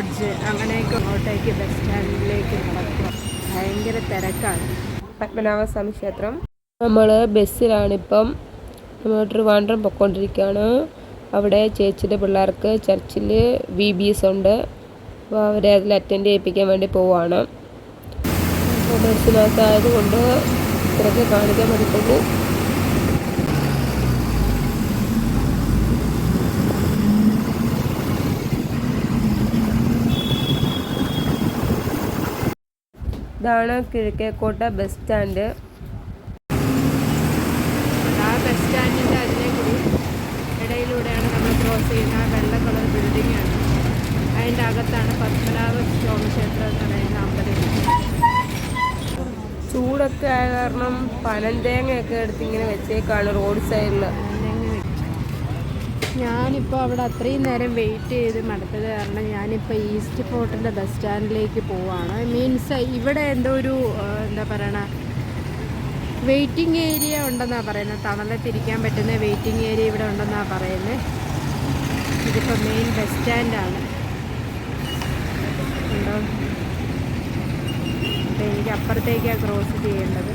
Lodge അങ്ങനെയൊക്കെ അങ്ങോട്ടേക്ക് bus സ്റ്റാൻഡിലേക്ക് നടക്കുക. ഭയങ്കര തിരക്കാണ്. പത്മനാഭസ്വാമി ക്ഷേത്രം. നമ്മൾ ബസ്സിലാണിപ്പം നമ്മൾ ട്രിവാൻഡ്രം പൊയ്ക്കൊണ്ടിരിക്കുകയാണ് അവിടെ ചേച്ചിയുടെ പിള്ളേർക്ക് ചർച്ചിൽ വി ബി എസ് ഉണ്ട്. അപ്പോൾ അവരെ അതിൽ അറ്റൻഡ് ചെയ്യിപ്പിക്കാൻ വേണ്ടി പോവുകയാണ് ബസ്സിനകത്തായതുകൊണ്ട് ഇത്രയൊക്കെ കാണിക്കാൻ പറ്റത്തുള്ളൂ ഇതാണ് കിഴക്കേക്കോട്ട ബസ് സ്റ്റാൻഡ്. ആ ബസ് സ്റ്റാൻഡിന്റെ അതിലെ കൂടി ഇടയിലൂടെയാണ് നമ്മൾ ക്രോസ് ചെയ്യുന്ന ആ വെള്ള കളർ ബിൽഡിംഗ് ആണ്. അതിന്റെ അകത്താണ് പത്മനാഭ സ്വാമി എന്ന് പറയുന്ന അമ്പലം. ചൂടൊക്കെ ആയ കാരണം പനന്തേങ്ങയൊക്കെ എടുത്ത് ഇങ്ങനെ വെച്ചേക്കാണ് റോഡ് സൈഡിൽ ഞാനിപ്പോൾ അവിടെ അത്രയും നേരം വെയിറ്റ് ചെയ്ത് മടുത്തത് കാരണം ഞാനിപ്പോൾ ഈസ്റ്റ് ഫോർട്ടിന്റെ ബസ് സ്റ്റാൻഡിലേക്ക് പോവാണ്. മീൻസ് ഇവിടെ എന്തോ ഒരു എന്താ പറയണ വെയിറ്റിംഗ് ഏരിയ ഉണ്ടെന്നാണ് പറയുന്നത്. തണലത്തിരിക്കാൻ പറ്റുന്ന വെയിറ്റിംഗ് ഏരിയ ഇവിടെ ഉണ്ടെന്നാണ് പറയുന്നത് ഇതിപ്പോൾ മെയിൻ ബസ് സ്റ്റാൻഡാണ് ഉണ്ടോ? അപ്പോൾ എനിക്ക് അപ്പുറത്തേക്കാണ് ക്രോസ് ചെയ്യേണ്ടത്.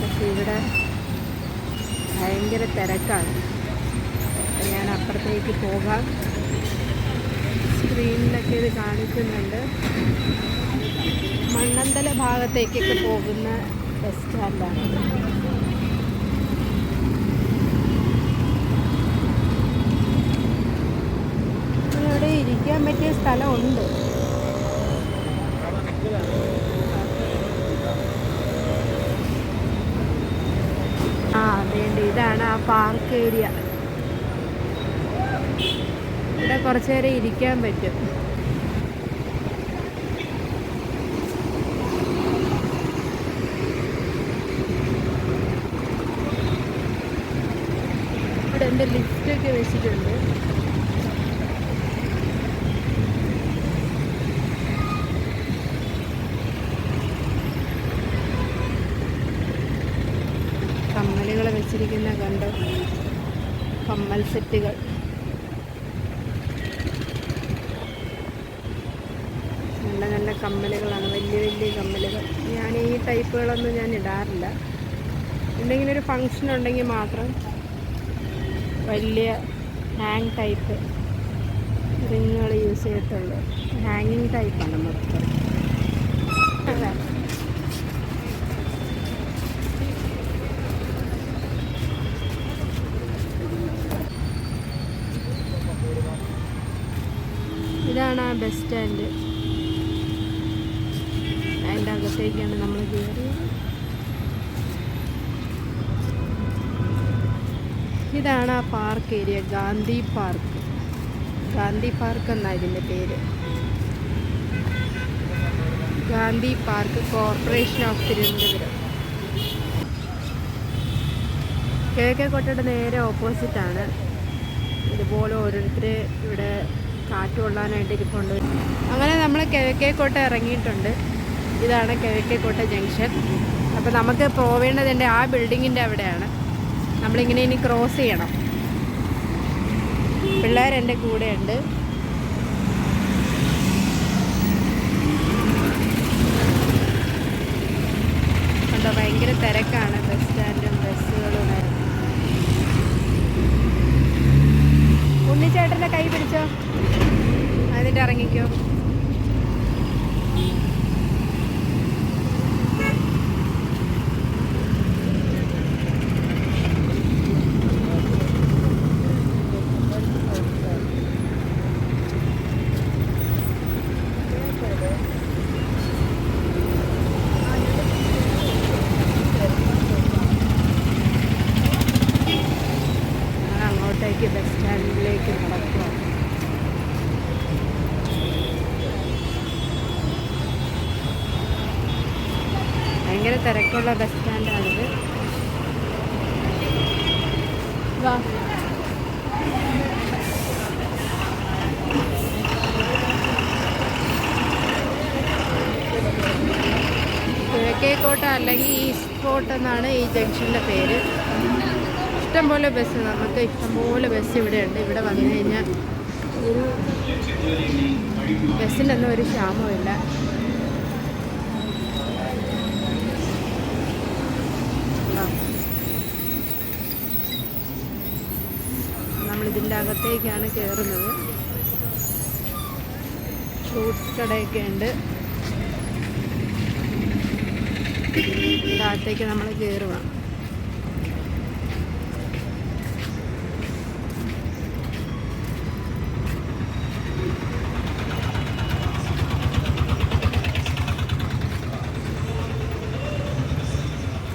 പക്ഷേ ഇവിടെ ഭയങ്കര തിരക്കാണ്. ഞാൻ അപ്പുറത്തേക്ക് പോകാം. സ്ക്രീനിലൊക്കെ ഇത് കാണിക്കുന്നുണ്ട്. മണ്ണന്തല ഭാഗത്തേക്കൊക്കെ പോകുന്ന ബസ് സ്റ്റാൻഡാണ് ഇവിടെ ഇരിക്കാൻ പറ്റിയ സ്ഥലമുണ്ട്. ആ അതേണ്ട. ഇതാണ് ആ പാർക്ക് ഏരിയ ഇവിടെ കുറച്ച് നേരം ഇരിക്കാൻ പറ്റും. ഇവിടെ എന്റെ ലിഫ്റ്റൊക്കെ വെച്ചിട്ടുണ്ട്. കമ്മലുകൾ വെച്ചിരിക്കുന്ന കണ്ടോ? കമ്മൽ സെറ്റുകൾ. നല്ല നല്ല കമ്മലുകളാണ് വലിയ വലിയ കമ്മലുകൾ. ഞാൻ ഈ ടൈപ്പുകളൊന്നും ഞാൻ ഇടാറില്ല. എന്തെങ്കിലും ഒരു ഫങ്ഷൻ ഉണ്ടെങ്കിൽ മാത്രം വലിയ ഹാങ് ടൈപ്പ് റിങ്ങുകൾ യൂസ് ചെയ്തിട്ടുള്ളൂ. ഹാങ്ങിങ് ടൈപ്പാണ് മൊത്തം. ഇതാണ് ആ ബസ് സ്റ്റാൻഡ് അതിന്റെ നമ്മൾ കയറിയത്. ഇതാണ് ആ park area Gandhi park. Gandhi park എന്നാണ് ഇതിന്റെ പേര്? Gandhi park corporation of Thiruvananthapuram. കിഴക്കേക്കോട്ടയുടെ നേരെ ഓപ്പോസിറ്റാണ് ഇതുപോലെ ഓരോരുത്തർ ഇവിടെ കാറ്റ് കൊള്ളാനായിട്ട് ഇരിപ്പുണ്ട്. അങ്ങനെ നമ്മൾ കിഴക്കേക്കോട്ട ഇറങ്ങിയിട്ടുണ്ട്. ഇതാണ് കിഴക്കേക്കോട്ട ജംഗ്ഷൻ. അപ്പോൾ നമുക്ക് പോവേണ്ടതിന്റെ ആ ബിൽഡിങ്ങിന്റെ അവിടെയാണ്. നമ്മളിങ്ങനെ ഇനി ക്രോസ് ചെയ്യണം. പിള്ളേരെന്റെ കൂടെയുണ്ട്. കണ്ടോ ഭയങ്കര തിരക്കാണ്. ബസ് സ്റ്റാൻഡും ബസ്സുകളും ഉണ്ണിച്ചേട്ടന്റെ കൈ പിടിച്ചോ? എന്നിട്ട് ഇറങ്ങിക്കോ ഞാൻ അങ്ങോട്ടേക്ക് ബസ് സ്റ്റാൻഡിലേക്ക് നടക്കുക ഭയങ്കര തിരക്കുള്ള ബസ് സ്റ്റാൻഡാണിത് വാ. കിഴക്കേക്കോട്ട അല്ലെങ്കിൽ ഈസ്റ്റ് കോട്ട എന്നാണ് ഈ ജംഗ്ഷന്റെ പേര്. ഇഷ്ടംപോലെ ബസ് നമുക്ക് ഇഷ്ടംപോലെ ബസ് ഇവിടെയുണ്ട്. ഇവിടെ വന്നു കഴിഞ്ഞാൽ ഒരു ബസ്സിനൊന്നും ഒരു ക്ഷാമവും ഇല്ല ആ. നമ്മളിതിന്റെ അകത്തേക്കാണ് കയറുന്നത്. ഫ്രൂട്ട്സ് കടയൊക്കെ ഉണ്ട്. അകത്തേക്ക് നമ്മൾ കയറുക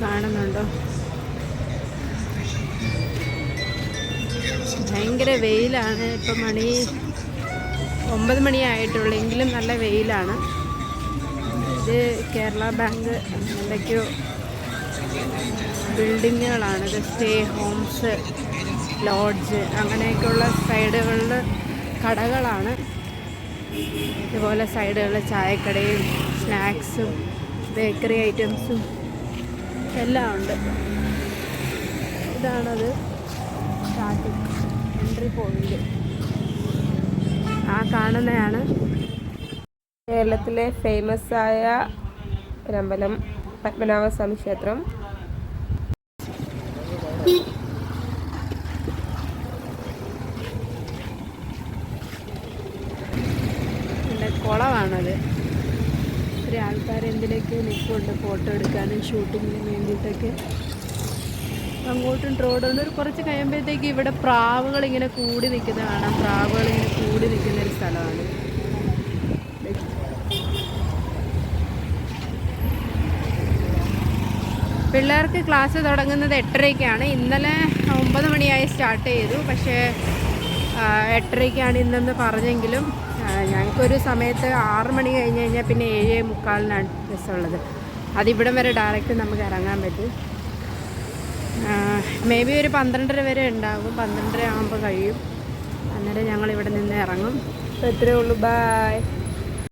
കാണുന്നുണ്ടോ? ഭയങ്കര വെയിലാണ്. ഇപ്പം മണി ഒമ്പത് മണിയായിട്ടുള്ളൂ എങ്കിലും നല്ല വെയിലാണ്. ഇത് കേരള ബാങ്ക് എന്തൊക്കെയോ ബിൽഡിങ്ങുകളാണ്. ഇത് സ്റ്റേ ഹോംസ് ലോഡ്ജ് അങ്ങനെയൊക്കെയുള്ള സൈഡുകളിൽ കടകളാണ്. ഇതുപോലെ സൈഡുകളിൽ ചായക്കടയും സ്നാക്സും ബേക്കറി ഐറ്റംസും എല്ലാം ഉണ്ട്. ഇതാണത്. സ്റ്റാർട്ടിങ് എൻട്രി പോയിന്റ് ആ കാണുന്നതാണ് കേരളത്തിലെ ഫേമസ് ആയ ഒരമ്പലം പത്മനാഭസ്വാമി ക്ഷേത്രം. കുളമാണത്. ഒരു ആൾക്കാർ എന്തിനൊക്കെ നിൽപ്പുണ്ട് ഫോട്ടോ എടുക്കാനും ഷൂട്ടിങ്ങിനും വേണ്ടിയിട്ടൊക്കെ. അങ്ങോട്ടും റോഡുണ്ട് ഒരു കുറച്ച് കഴിയുമ്പോഴത്തേക്ക് ഇവിടെ പ്രാവുകൾ ഇങ്ങനെ കൂടി നിൽക്കുന്ന കാണാം. പ്രാവുകൾ ഇങ്ങനെ കൂടി നിൽക്കുന്ന ഒരു സ്ഥലമാണ്. പിള്ളേർക്ക് ക്ലാസ് തുടങ്ങുന്നത് എട്ടരയ്ക്കാണ്. ഇന്നലെ ഒമ്പത് മണിയായി സ്റ്റാർട്ട് ചെയ്തു. പക്ഷേ എട്ടരയ്ക്കാണ് ഇന്നെന്ന് പറഞ്ഞെങ്കിലും ഞങ്ങൾക്കൊരു സമയത്ത് ആറ് മണി കഴിഞ്ഞ് കഴിഞ്ഞാൽ പിന്നെ ഏഴേ മുക്കാലിനാണ് ബസ്സുള്ളത്. അതിവിടം വരെ ഡയറക്റ്റ് നമുക്ക് ഇറങ്ങാൻ പറ്റും. മേ ബി ഒരു പന്ത്രണ്ടര വരെ ഉണ്ടാകും. പന്ത്രണ്ടര ആകുമ്പോൾ കഴിയും. അന്നേരം ഞങ്ങൾ ഇവിടെ നിന്ന് ഇറങ്ങും. അപ്പോൾ ഇത്രയേ ഉള്ളൂ. ബായ്